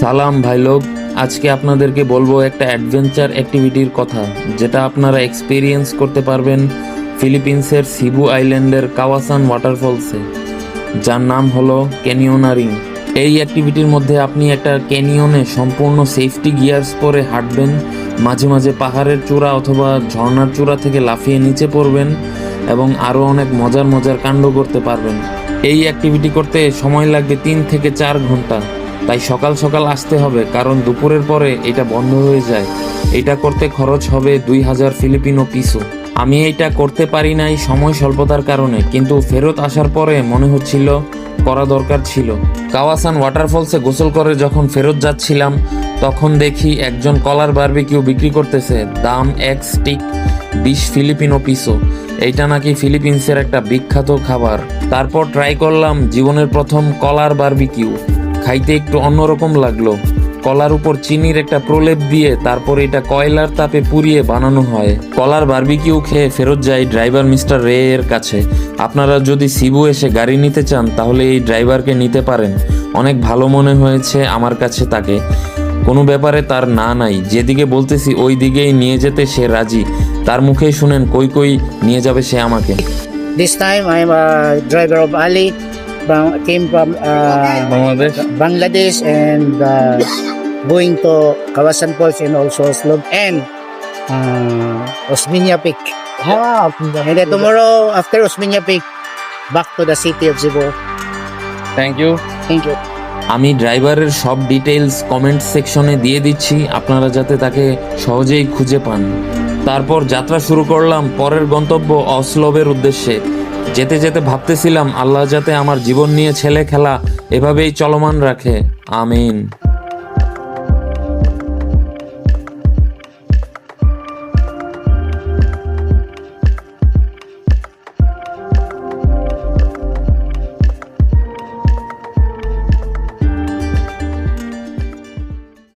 সালাম ভাই লোক, আজকে আপনাদেরকে বলব একটা অ্যাডভেঞ্চার অ্যাক্টিভিটির কথা, যেটা আপনারা এক্সপিরিয়েন্স করতে পারবেন ফিলিপিন্সের সিবু আইল্যান্ডের কাওয়াসান ওয়াটারফলসে যার নাম হলো ক্যানিওনারিং এই অ্যাক্টিভিটির মধ্যে আপনি একটা ক্যানিয়নে সম্পূর্ণ সেফটি গিয়ার্স পরে হাঁটবেন, মাঝে মাঝে পাহাড়ের চূড়া অথবা ঝর্ণার চূড়া থেকে লাফিয়ে নিচে পড়বেন এবং আরও অনেক মজার মজার কাণ্ড করতে পারবেন। এই অ্যাক্টিভিটি করতে সময় লাগবে তিন থেকে চার ঘণ্টা। তাই সকাল সকাল আসতে হবে, কারণ দুপুরের পরে এটা বন্ধ হয়ে যায়। এটা করতে খরচ হবে দুই হাজার ফিলিপিনো পিসো। আমি এইটা করতে পারি নাই সময় স্বল্পতার কারণে, কিন্তু ফেরত আসার পরে মনে হচ্ছিল করা দরকার ছিল। কাওয়াসান ওয়াটারফলসে গোসল করে যখন ফেরত যাচ্ছিলাম, তখন দেখি একজন কলার বারবিকিউ বিক্রি করতেছে, দাম এক স্টিক বিশ ফিলিপিনো পিসো। এইটা নাকি ফিলিপিন্সের একটা বিখ্যাত খাবার। তারপর ট্রাই করলাম, জীবনের প্রথম কলার বারবিকিউ। খাইতে একটু অন্যরকম লাগল। কলার উপর চিনির একটা প্রলেপ দিয়ে তারপর এটা কয়লার তাপে পুড়িয়ে বানানো হয়। কলার বারবিকিউ খেয়ে ফেরত যায় ড্রাইভার মিস্টার রে এর কাছে। আপনারা যদি সিবু এসে গাড়ি নিতে চান, তাহলে এই ড্রাইভারকে নিতে পারেন। অনেক ভালো মনে হয়েছে আমার কাছে তাকে। কোনো ব্যাপারে তার না নাই। যেদিকে বলতেছি, ওই দিকেই নিয়ে যেতে সে রাজি। তার মুখেই শুনেন, কই কই নিয়ে যাবে সে আমাকে. From, came from uh, Bangladesh Bangladesh and uh, going to Kawasan Falls and also Slog and uh, Osminia Peak. And then tomorrow after Osminia Peak, back to the city of Cebu. Thank you Thank you. আমি ড্রাইভারের সব details comment সেকশনে দিয়ে দিচ্ছি আপনারা যাতে তাকে সহজেই খুঁজে পান তারপর যাত্রা শুরু করলাম পরের গন্তব্য অসলবের উদ্দেশ্যে। যেতে যেতে ভাবতেছিলাম, আল্লাহ যাতে আমার জীবন নিয়ে ছেলে খেলা এভাবেই চলমান রাখে। আমিন।